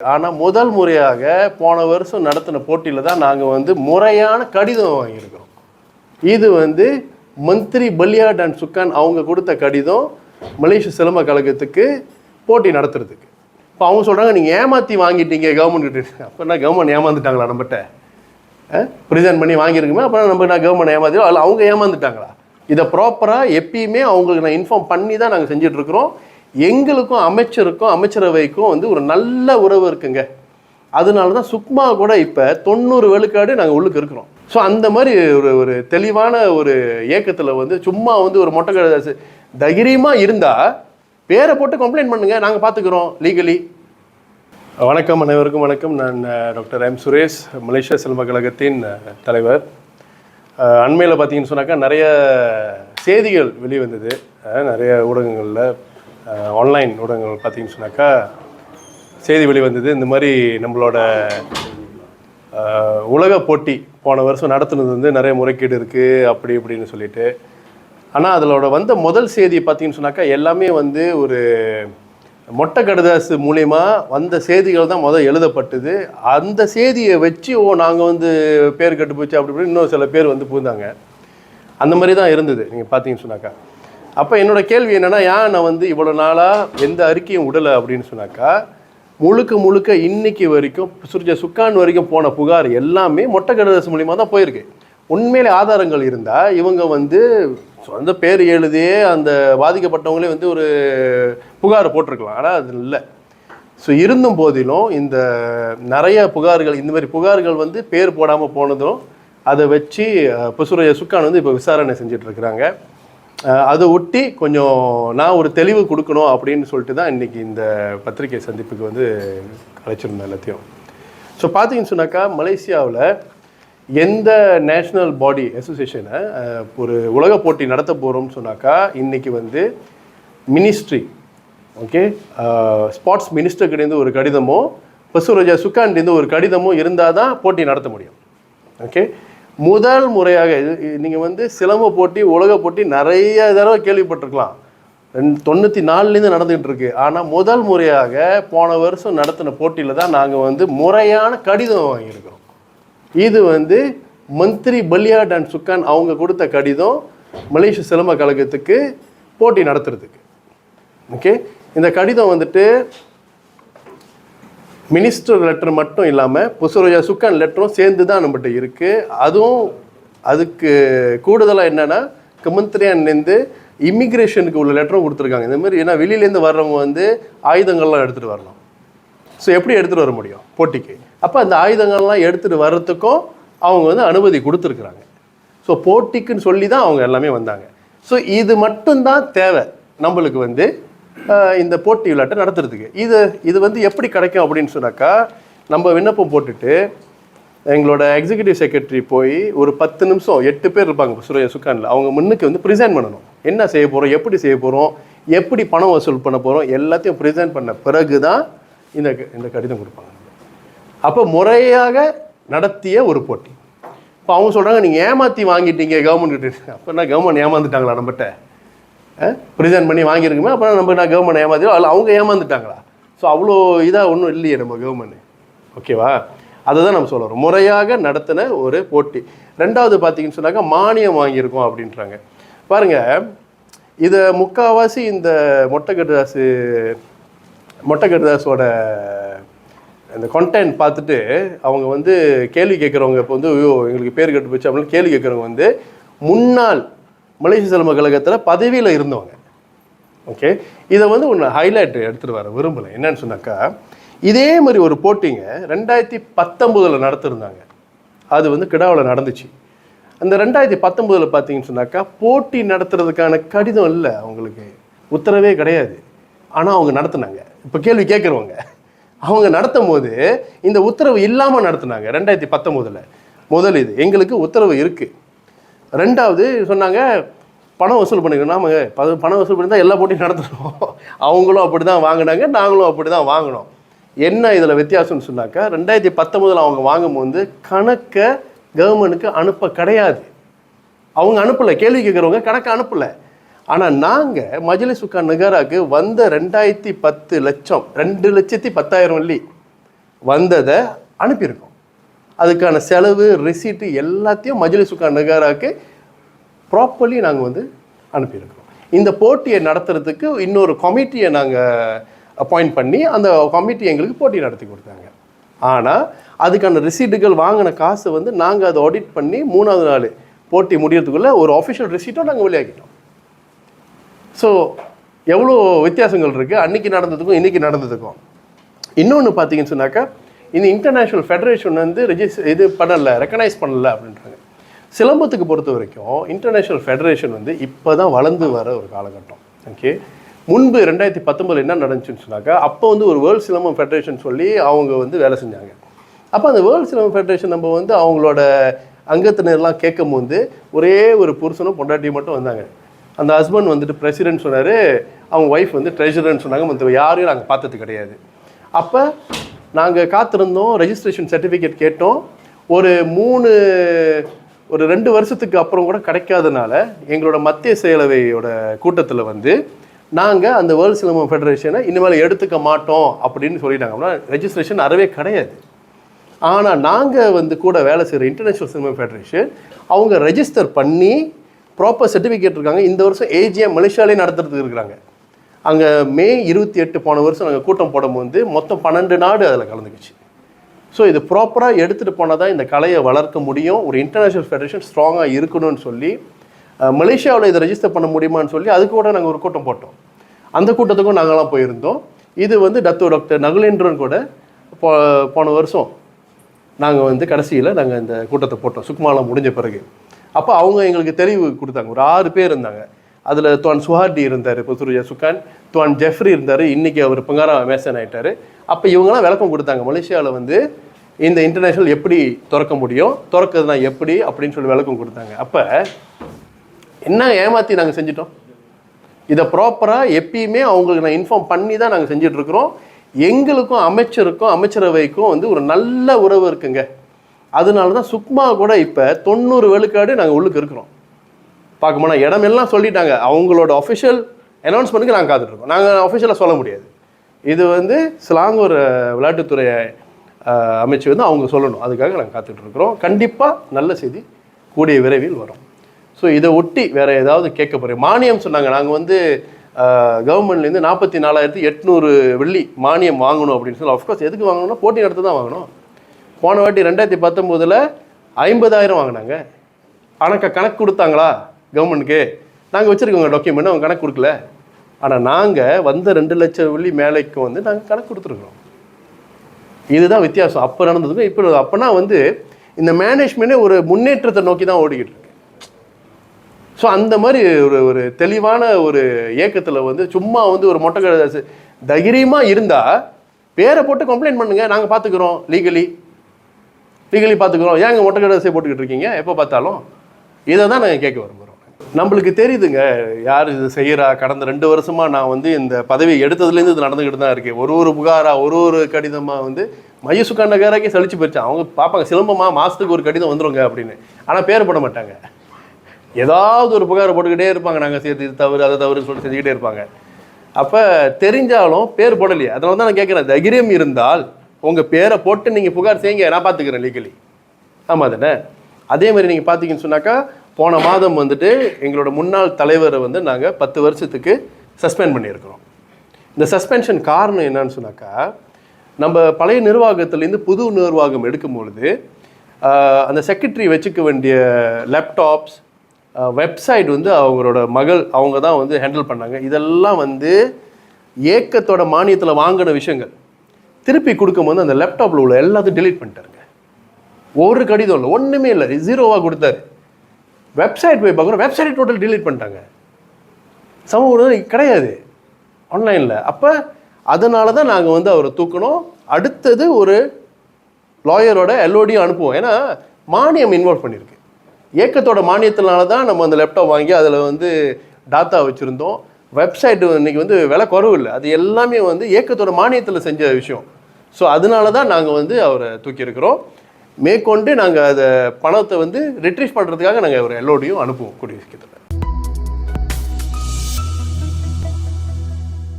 ஆனால் முதல் முறையாக போன வருஷம் நடத்தின போட்டியில் தான் நாங்கள் வந்து முறையான கடிதம் வாங்கியிருக்கிறோம். இது வந்து மந்திரி பல்லியாட் அண்ட் சுக்கான் அவங்க கொடுத்த கடிதம் மலேசிய சிலம்ப கழகத்துக்கு போட்டி நடத்துறதுக்கு. இப்போ அவங்க சொல்கிறாங்க நீங்கள் ஏமாற்றி வாங்கிட்டீங்க கவர்மெண்ட் கிட்ட. அப்போனா கவர்மெண்ட் ஏமாந்துட்டாங்களா நம்மகிட்ட ப்ரிசென்ட் பண்ணி வாங்கியிருக்குமே அப்புறம் நம்ம நான் கவர்மெண்ட் ஏமாத்திரும் அதில் அவங்க ஏமாந்துட்டாங்களா? இதை ப்ராப்பராக எப்பயுமே அவங்களுக்கு நான் இன்ஃபார்ம் பண்ணி தான் நாங்கள் செஞ்சிட்ருக்குறோம் எங்களுக்கும் அமைச்சருக்கும் அமைச்சரவைக்கும் வந்து ஒரு நல்ல உறவு இருக்குங்க. அதனால தான் சுக்மா கூட இப்போ தொண்ணூறு விழுக்காடு நாங்கள் உள்ளுக்கு இருக்கிறோம். ஸோ அந்த மாதிரி ஒரு ஒரு தெளிவான ஒரு இயக்கத்தில் வந்து சும்மா வந்து ஒரு மொட்டை தைரியமாக இருந்தால் பேரை போட்டு கம்ப்ளைண்ட் பண்ணுங்கள் நாங்கள் பார்த்துக்குறோம் லீகலி வணக்கம் அனைவருக்கும் வணக்கம். நான் டாக்டர் எம். சுரேஷ் மலேசியா சிலம்ப கழகத்தின் தலைவர். அண்மையில் பார்த்தீங்கன்னு சொன்னாக்கா நிறைய செய்திகள் வெளிவந்தது. நிறைய ஊடகங்களில். ஆன்லைன் ஊடகங்கள் பார்த்தீங்கன்னு சொன்னாக்கா செய்தி வெளிவந்தது இந்த மாதிரி நம்மளோட உலக போட்டி போன வருஷம் நடத்துனது வந்து நிறைய முறைகேடு இருக்குது அப்படி இப்படின்னு சொல்லிட்டு. ஆனால் அதிலோட வந்த முதல் செய்தி பார்த்தீங்கன்னு சொன்னாக்கா எல்லாமே வந்து ஒரு மொட்டை கடுதாசு மூலயமா வந்த செய்திகள் தான் முதல் எழுதப்பட்டது. அந்த செய்தியை வச்சு ஓ நாங்கள் வந்து பேர் கட்டு போச்சு அப்படி இப்படி இன்னும் சில பேர் வந்து பூந்தாங்க அந்த மாதிரி தான் இருந்தது நீங்கள் பார்த்தீங்கன்னு சொன்னாக்கா. அப்போ என்னோட கேள்வி என்னென்னா ஏன் நான் வந்து இவ்வளோ நாளாக எந்த அறிக்கையும் விடலை அப்படின்னு சொன்னாக்கா முழுக்க முழுக்க இன்னைக்கு வரைக்கும் சுர்ஜ சுக்கான் வரைக்கும் போன புகார் எல்லாமே மொட்டை கடுதாசு மூலிமா தான் போயிருக்கு. உண்மையிலே ஆதாரங்கள் இருந்தால் இவங்க வந்து சொந்த பேர் எழுதியே அந்த பாதிக்கப்பட்டவங்களே வந்து ஒரு புகார் போட்டிருக்கலாம். ஆனால் அது இல்லை. ஸோ இருந்தும் போதிலும் இந்த நிறைய புகார்கள் இந்த மாதிரி புகார்கள் வந்து பேர் போடாமல் போனதும் அதை வச்சு புசுரைய சுக்கான் வந்து இப்போ விசாரணை செஞ்சிட்ருக்கிறாங்க அதை ஒட்டி கொஞ்சம் நான் ஒரு தெளிவு கொடுக்கணும் அப்படின்னு சொல்லிட்டு தான் இன்றைக்கி இந்த பத்திரிகை சந்திப்புக்கு வந்து அழைச்சிருந்தேன் எல்லாத்தையும். ஸோ பார்த்தீங்கன்னு சொன்னாக்கா மலேசியாவில் எந்த நேஷ்னல் பாடி அசோசியேஷனை ஒரு உலக போட்டி நடத்த போகிறோம்னு சொன்னாக்கா இன்றைக்கி வந்து மினிஸ்ட்ரி ஓகே ஸ்போர்ட்ஸ் மினிஸ்டர்கிட்டேருந்து ஒரு கடிதமோ பசுரஜா சுக்கான்டேருந்து ஒரு கடிதமோ இருந்தால் தான் போட்டி நடத்த முடியும் ஓகே முதல் முறையாக நீங்கள் வந்து சிலம்ப போட்டி உலக போட்டி நிறைய தடவை கேள்விப்பட்டிருக்கலாம். ரெண்டு தொண்ணூற்றி நாலுலேருந்து நடந்துகிட்டு இருக்கு ஆனால் முதல் முறையாக போன வருஷம் நடத்தின போட்டியில் தான் நாங்கள் வந்து முறையான கடிதம் வாங்கியிருக்கிறோம். இது வந்து மந்திரி பலியாட் அண்ட் சுக்கான் அவங்க கொடுத்த கடிதம் மலேசிய சிலம்ப கழகத்துக்கு போட்டி நடத்துறதுக்கு. ஓகே? இந்த கடிதம் வந்துட்டு மினிஸ்டர் லெட்டர் மட்டும் இல்லாமல் புசுரோஜா சுக்கான் லெட்டரும் சேர்ந்து தான் நம்மகிட்ட இருக்குது அதுவும் அதுக்கு கூடுதலாக என்னென்னா கமந்திரியான்லேருந்து இமிக்ரேஷனுக்கு உள்ள லெட்டரும் கொடுத்துருக்காங்க. இந்த மாதிரி ஏன்னா வெளியிலேருந்து வர்றவங்க வந்து ஆயுதங்கள்லாம் எடுத்துகிட்டு வரணும். ஸோ எப்படி எடுத்துகிட்டு வர முடியும்? போட்டிக்கு. அப்போ அந்த ஆயுதங்கள்லாம் எடுத்துகிட்டு வர்றதுக்கும் அவங்க வந்து அனுமதி கொடுத்துருக்குறாங்க. ஸோ போட்டிக்குன்னு சொல்லி தான் அவங்க எல்லாமே வந்தாங்க. ஸோ இது மட்டும்தான் தேவை. நம்மளுக்கு வந்து இந்த போட்டி விளையாட்டை நடத்துறதுக்கு. இது இது வந்து எப்படி கிடைக்கும் அப்படின்னு சொன்னாக்கா நம்ம விண்ணப்பம் போட்டுட்டு எங்களோட எக்ஸிகியூட்டிவ் செக்ரட்டரி போய் ஒரு பத்து நிமிஷம் எட்டு பேர் இருப்பாங்க சுரேஷ் சுக்கானில் அவங்க முன்னுக்கு வந்து ப்ரிசென்ட் பண்ணணும். என்ன செய்ய போகிறோம் எப்படி செய்ய போகிறோம் எப்படி பணம் வசூல் பண்ண போகிறோம் எல்லாத்தையும் ப்ரிசென்ட் பண்ண பிறகு தான் இந்த க- இந்த கடிதம் கொடுப்பாங்க. அப்போ முறையாக நடத்திய ஒரு போட்டி. இப்போ அவங்க சொல்கிறாங்க நீங்கள் ஏமாற்றி வாங்கிட்டீங்க கவர்மெண்ட் கிட்ட. அப்போனா கவர்மெண்ட் ஏமாந்துட்டாங்களா நம்மகிட்ட? ப்ரிசென்ட் பண்ணி வாங்கியிருக்குமே அப்புறம் நம்ம நான் கவர்மெண்ட் ஏமாத்திடும் அதில் அவங்க ஏமாந்துட்டாங்களா? ஸோ அவ்வளோ இதாக ஒன்றும் இல்லையே நம்ம கவர்மெண்ட் ஓகேவா அதை தான் நம்ம சொல்கிறோம் முறையாக நடத்தின ஒரு போட்டி. ரெண்டாவது பார்த்தீங்கன்னு சொன்னாக்கா மானியம் வாங்கியிருக்கோம் அப்படின்றாங்க. பாருங்கள் இதை முக்கால்வாசி இந்த மொட்டைக்கட்டுதாசு மொட்டைக்கட்டுதாஸோட அந்த கண்டென்ட் பார்த்துட்டு அவங்க வந்து கேள்வி கேட்குறவங்க இப்போ வந்து ஐயோ எங்களுக்கு பேர் கெட்டு போச்சு அப்படின்னு கேள்வி கேட்குறவங்க வந்து முன்னாள் மலேசிய சிலம்ப கழகத்தில் பதவியில் இருந்தவங்க. ஓகே இதை வந்து ஒன்று ஹைலைட் எடுத்துகிட்டு வர விரும்பலை. என்னன்னு சொன்னாக்கா இதே மாதிரி ஒரு போட்டிங்க ரெண்டாயிரத்தி பத்தொம்போதில் நடத்திருந்தாங்க. அது வந்து கிடாவில் நடந்துச்சு. அந்த ரெண்டாயிரத்தி பத்தொம்போதில் பார்த்தீங்கன்னு சொன்னாக்கா போட்டி நடத்துறதுக்கான கடிதம் இல்லை. அவங்களுக்கு உத்தரவே கிடையாது. ஆனால் அவங்க நடத்துனாங்க. இப்போ கேள்வி கேட்குறவங்க அவங்க நடத்தும் போது இந்த உத்தரவு இல்லாமல் நடத்துனாங்க ரெண்டாயிரத்தி பத்தொம்போதில் முதல் இது எங்களுக்கு உத்தரவு இருக்குது ரெண்டாவது சொன்னாங்க பணம் வசூல் பண்ணிக்கணும். நாம பணம் வசூல் பண்ணி தான் எல்லா போட்டியும் நடத்தணும். அவங்களும் அப்படி தான் வாங்கினாங்க நாங்களும் அப்படி தான் வாங்கினோம். என்ன இதில் வித்தியாசம்னு சொன்னாக்கா ரெண்டாயிரத்தி பத்தொம்போதில் அவங்க வாங்கும்போது கணக்கை கவர்மெண்ட்டுக்கு அனுப்ப கிடையாது. அவங்க அனுப்பலை கேள்வி கேட்குறவங்க கணக்கு அனுப்பலை. ஆனால் நாங்கள் மஜிலி சுக்கா நகராக்கு வந்த ரெண்டாயிரத்தி பத்து லட்சம் ரெண்டு லட்சத்தி பத்தாயிரம் வெள்ளி வந்ததை அனுப்பியிருக்கோம். அதுக்கான செலவு ரிசீட்டு எல்லாத்தையும் மஜிலி சுக்கா நகாராக்கு ப்ராப்பர்லி நாங்கள் வந்து அனுப்பியிருக்கிறோம். இந்த போட்டியை நடத்துறதுக்கு இன்னொரு கமிட்டியை நாங்கள் அப்பாயிண்ட் பண்ணி அந்த கமிட்டி எங்களுக்கு போட்டி நடத்தி கொடுத்தாங்க. ஆனால் அதுக்கான ரிசீட்டுகள் வாங்கின காசு வந்து நாங்கள் அதை ஆடிட் பண்ணி மூணாவது நாள் போட்டி முடியறதுக்குள்ளே ஒரு ஆஃபிஷியல் ரிசீட்டும் நாங்கள் வெளியாக்கிட்டோம். ஸோ எவ்வளோ வித்தியாசங்கள் இருக்குது அன்னைக்கு நடந்ததுக்கும் இன்றைக்கி நடந்ததுக்கும். இன்னொன்று பார்த்தீங்கன்னு சொன்னாக்கா இந்த இன்டர்நேஷ்னல் ஃபெடரேஷன் வந்து ரெஜிஸ்டர் இது பண்ணலை ரெக்கனைஸ் பண்ணலை அப்படின்றாங்க. சிலம்பத்துக்கு பொறுத்த வரைக்கும் இன்டர்நேஷ்னல் ஃபெடரேஷன் வந்து இப்போ தான் வளர்ந்து வர ஒரு காலகட்டம். ஓகே முன்பு ரெண்டாயிரத்தி பத்தொம்பதில் என்ன நடந்துச்சுன்னு சொன்னாக்கா அப்போ வந்து ஒரு வேர்ல்ட் சிலம்பம் ஃபெடரேஷன் சொல்லி அவங்க வந்து வேலை செஞ்சாங்க. அப்போ அந்த வேர்ல்ட் சிலம்பம் ஃபெடரேஷன் நம்ம வந்து அவங்களோட அங்கத்தினர்லாம் கேட்கும் போது ஒரே ஒரு புருஷனும் பொண்டாட்டியும் மட்டும் வந்தாங்க. அந்த ஹஸ்பண்ட் வந்துட்டு பிரசிடென்ட் சொன்னார் அவங்க ஒய்ஃப் வந்து ட்ரெஷரர்னு சொன்னாங்க. மற்ற யாரையும் நாங்கள் பார்த்தது கிடையாது. அப்போ நாங்கள் காத்திருந்தோம் ரெஜிஸ்ட்ரேஷன் சர்டிஃபிகேட் கேட்டோம். ஒரு மூணு ஒரு ரெண்டு வருஷத்துக்கு அப்புறம் கூட கிடைக்காதனால எங்களோட மத்திய செயலவையோட கூட்டத்தில் வந்து நாங்கள் அந்த வேர்ல்ட் சிலம்பம் ஃபெடரேஷனை இனிமேல் எடுத்துக்க மாட்டோம் அப்படின்னு சொல்லிட்டாங்க. அப்படின்னா ரெஜிஸ்ட்ரேஷன் அறவே கிடையாது. ஆனால் நாங்கள் வந்து கூட வேலை செய்கிற இன்டர்நேஷ்னல் சினிமா ஃபெடரேஷன் அவங்க ரெஜிஸ்டர் பண்ணி ப்ராப்பர் சர்டிஃபிகேட் இருக்காங்க. இந்த வருஷம் ஏஜிஎம் மலேசியாலே நடத்துறதுக்கு இருக்கிறாங்க. அங்கே மே இருபத்தி எட்டு போன வருஷம் நாங்கள் கூட்டம் போடும்போது மொத்தம் பன்னெண்டு நாடு அதில் கலந்துக்குச்சு. ஸோ இது ப்ராப்பராக எடுத்துகிட்டு போனால் தான் இந்த கலையை வளர்க்க முடியும். ஒரு இன்டர்நேஷ்னல் ஃபெடரேஷன் ஸ்ட்ராங்காக இருக்கணும்னு சொல்லி மலேசியாவில் இதை ரெஜிஸ்டர் பண்ண முடியுமான்னு சொல்லி அதுக்கு கூட நாங்கள் ஒரு கூட்டம் போட்டோம். அந்த கூட்டத்துக்கும் நாங்களாம் போயிருந்தோம். இது வந்து டத்து டாக்டர் நகுலேந்திரன் கூட போ போன வருஷம் நாங்கள் வந்து கடைசியில் நாங்கள் இந்த கூட்டத்தை போட்டோம். சுக்மாலாம் முடிஞ்ச பிறகு. அப்போ அவங்க எங்களுக்கு தெளிவு கொடுத்தாங்க. ஒரு ஆறு பேர் இருந்தாங்க. அதில் துவான் சுஹார்டி இருந்தார் புத்துருஜா சுகான் துவான் ஜெஃப்ரி இருந்தார் இன்றைக்கி அவர் பங்காரா மேசன் ஆகிட்டார் அப்போ இவங்களாம் விளக்கம் கொடுத்தாங்க. மலேசியாவில் வந்து இந்த இன்டர்நேஷ்னல் எப்படி திறக்க முடியும் திறக்கிறதுனா எப்படி அப்படின்னு சொல்லி விளக்கம் கொடுத்தாங்க. அப்போ என்ன ஏமாற்றி நாங்கள் செஞ்சிட்டோம்? இதை ப்ராப்பராக எப்பயுமே அவங்களுக்கு நான் இன்ஃபார்ம் பண்ணி தான் நாங்கள் செஞ்சிட்ருக்குறோம் எங்களுக்கும் அமைச்சருக்கும் அமைச்சரவைக்கும் வந்து ஒரு நல்ல உறவு இருக்குங்க. அதனால தான் சுக்மா கூட இப்போ தொண்ணூறு விழுக்காடு நாங்கள் உள்ளுக்கு இருக்கிறோம். பார்க்கும்போனா போனால் இடமெல்லாம் சொல்லிட்டாங்க. அவங்களோட அஃபிஷியல் அனௌன்ஸ்மெண்ட்டுக்கு நாங்கள் காத்துட்ருக்கோம். நாங்கள் அஃபிஷியலாக சொல்ல முடியாது. இது வந்து சிலாங்கூர் ஒரு விளையாட்டுத்துறை அமைச்சு வந்து அவங்க சொல்லணும். அதுக்காக நாங்கள் காத்துட்ருக்குறோம். கண்டிப்பாக நல்ல செய்தி கூடிய விரைவில் வரும். ஸோ இதை ஒட்டி வேறு ஏதாவது கேட்க போகிறேன் மானியம் சொன்னாங்க. நாங்கள் வந்து கவர்மெண்ட்லேருந்து நாற்பத்தி நாலாயிரத்தி எட்நூறு வெள்ளி மானியம் வாங்கணும் அப்படின்னு சொல்லி. அஃப்கோர்ஸ் எதுக்கு வாங்கணும்னா போட்டி நடத்த தான் வாங்கணும். போன வாட்டி ரெண்டாயிரத்தி பத்தொம்போதில் ஐம்பதாயிரம் வாங்கினாங்க. ஆனால் கணக்கு கொடுத்தாங்களா? கவர்மெண்ட்டுக்கு நாங்கள் வச்சுருக்கோங்க டாக்குமெண்ட் அவங்க கணக்கு கொடுக்கல. ஆனால் நாங்கள் வந்த ரெண்டு லட்சம் வெள்ளி மேலைக்கும் வந்து நாங்கள் கணக்கு கொடுத்துருக்குறோம். இதுதான் வித்தியாசம். அப்போ நடந்ததுக்கும் இப்போ அப்போனா வந்து இந்த மேனேஜ்மெண்ட்டே ஒரு முன்னேற்றத்தை நோக்கி தான் ஓடிக்கிட்டு இருக்கு. ஸோ அந்த மாதிரி ஒரு ஒரு தெளிவான ஒரு இயக்கத்தில் வந்து சும்மா வந்து ஒரு மொட்டை கடை தைரியமாக இருந்தால் பேரை போட்டு கம்ப்ளைண்ட் பண்ணுங்கள் நாங்கள் பார்த்துக்குறோம் லீகலி லீகலி பார்த்துக்குறோம் ஏங்க மொட்டை போட்டுக்கிட்டு இருக்கீங்க? எப்போ பார்த்தாலும். இதை தான் நாங்கள் கேட்க வரும்போது நம்மளுக்கு தெரியுதுங்க யார் இது செய்கிறா கடந்த ரெண்டு வருஷமாக நான் வந்து இந்த பதவி எடுத்ததுலேருந்து இது நடந்துக்கிட்டு தான் இருக்கேன். ஒரு ஒரு புகாரா ஒரு ஒரு கடிதமாக வந்து மையசுக்கான நகராக்கே சலிச்சு போயிடுச்சு. அவங்க பார்ப்பாங்க சிலம்பமாக மாதத்துக்கு ஒரு கடிதம் வந்துருங்க அப்படின்னு. ஆனால் பேர் போட மாட்டாங்க. ஏதாவது ஒரு புகாரை போட்டுக்கிட்டே இருப்பாங்க. நாங்கள் சேர்த்து இது தவறு அதை தவறு சொல்லி செஞ்சுக்கிட்டே இருப்பாங்க. அப்போ தெரிஞ்சாலும் பேர் போடலையே. அதனால தான் நான் கேட்குறேன் தைரியம் இருந்தால் உங்கள் பேரை போட்டு நீங்கள் புகார் செய்யுங்க. நான் பார்த்துக்கிறேன் லீகலி ஆமாம் தானே அதே மாதிரி நீங்கள் பார்த்தீங்கன்னு சொன்னாக்கா போன மாதம் வந்துட்டு எங்களோட முன்னாள் தலைவரை வந்து நாங்கள் பத்து வருஷத்துக்கு சஸ்பெண்ட் பண்ணியிருக்கிறோம். இந்த சஸ்பென்ஷன் காரணம் என்னன்னு சொன்னாக்கா நம்ம பழைய நிர்வாகத்துலேருந்து புது நிர்வாகம் எடுக்கும் பொழுது அந்த செக்ரட்டரி வச்சுக்க வேண்டிய லேப்டாப்ஸ் வெப்சைட் வந்து அவங்களோட மகள் அவங்க தான் வந்து ஹேண்டில் பண்ணாங்க. இதெல்லாம் வந்து ஏக்கத்தோட மானியத்தில் வாங்கின விஷயங்கள். திருப்பி கொடுக்கும்போது அந்த லேப்டாப்பில் உள்ள எல்லாத்தையும் டிலீட் பண்ணிட்டாருங்க. ஒரு கடிதம் இல்லை ஒன்றுமே இல்லை ஜீரோவாக கொடுத்தாரு. வெப்சைட் போய் பார்க்குறோம் வெப்சைட் டோட்டல் டிலீட் பண்ணிட்டாங்க. சமூக ஊடகம் கிடையாது. ஆன்லைனில் அப்போ அதனால தான் நாங்கள் வந்து அவரை தூக்கணும். அடுத்தது ஒரு லாயரோட எல்ஓடியும் அனுப்புவோம். ஏன்னா மானியம் இன்வால்வ் பண்ணியிருக்கு. ஏக்கத்தோட மானியத்தினால தான் நம்ம அந்த லேப்டாப் வாங்கி அதில் வந்து டாட்டா வச்சுருந்தோம். வெப்சைட் இன்னைக்கு வந்து விலை குறவு இல்லை. அது எல்லாமே வந்து ஏக்கத்தோட மானியத்தில் செஞ்ச விஷயம். ஸோ அதனால தான் நாங்கள் வந்து அவரை தூக்கியிருக்கிறோம். மேற்கொண்டு நாங்கள் அதை பணத்தை வந்து ரிட்ரீஸ் பண்ணுறதுக்காக நாங்கள் ஒரு எல்லோடையும் அனுப்புவோம் கூடிய சீக்கிரத்தில்